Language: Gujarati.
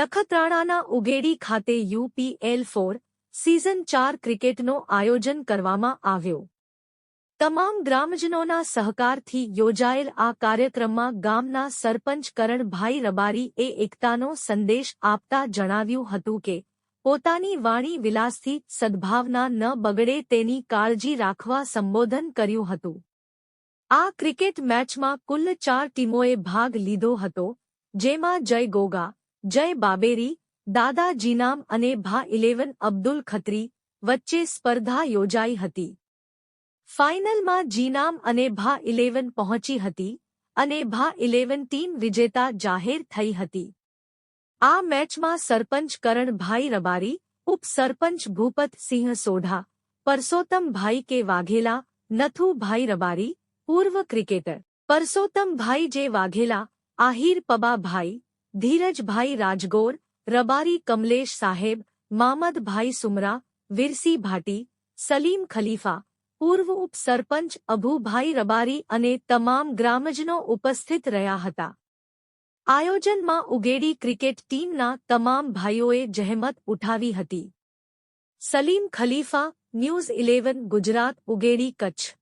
નખત્રાણાના ઉગેડી ખાતે યુપીએલ ફોર સિઝન ચાર ક્રિકેટનો આયોજન કરવામાં આવ્યો. તમામ ગ્રામજનોના સહકારથી યોજાયેલ આ કાર્યક્રમમાં ગામના સરપંચ કરણભાઈ રબારીએ એકતાનો સંદેશ આપતા જણાવ્યું હતું કે, પોતાની વાણી વિલાસથી સદ્ભાવના ન બગડે તેની કાળજી રાખવા સંબોધન કર્યું હતું. આ ક્રિકેટ મેચમાં કુલ ચાર ટીમોએ ભાગ લીધો હતો, જેમાં જય ગોગા જય બાબેરી દાદા જીનામ અને ભા ઇલેવન અબ્દુલ ખત્રી વચ્ચે સ્પર્ધા યોજાઈ હતી. ફાઇનલમાં જીનામ અને ભા ઇલેવન પહોંચી હતી અને ભા ઇલેવન ટીમ વિજેતા જાહેર થઈ હતી. આ મેચમાં સરપંચ કરણભાઈ રબારી, ઉપસરપંચ ભૂપતસિંહ સોઢા પરસોત્તમભાઈ કે વાઘેલા, નથુભાઈ રબારી, પૂર્વ ક્રિકેટર પરસોત્તમભાઈ જે વાઘેલા, આહિર પબાભાઈ ધીરજભાઈ રાજગોર, રબારી કમલેશ સાહેબ, મામદભાઈ સુમરા, વિરસી ભાટી, સલીમ ખલીફા, પૂર્વ ઉપસરપંચ અભુભાઈ રબારી અને તમામ ગ્રામજનો ઉપસ્થિત રહ્યા હતા. આયોજનમાં ઉગેડી ક્રિકેટ ટીમના તમામ ભાઈઓએ જહેમત ઉઠાવી હતી. Salim Khalifa, news eleven, Gujarat, Ugedi Kutch.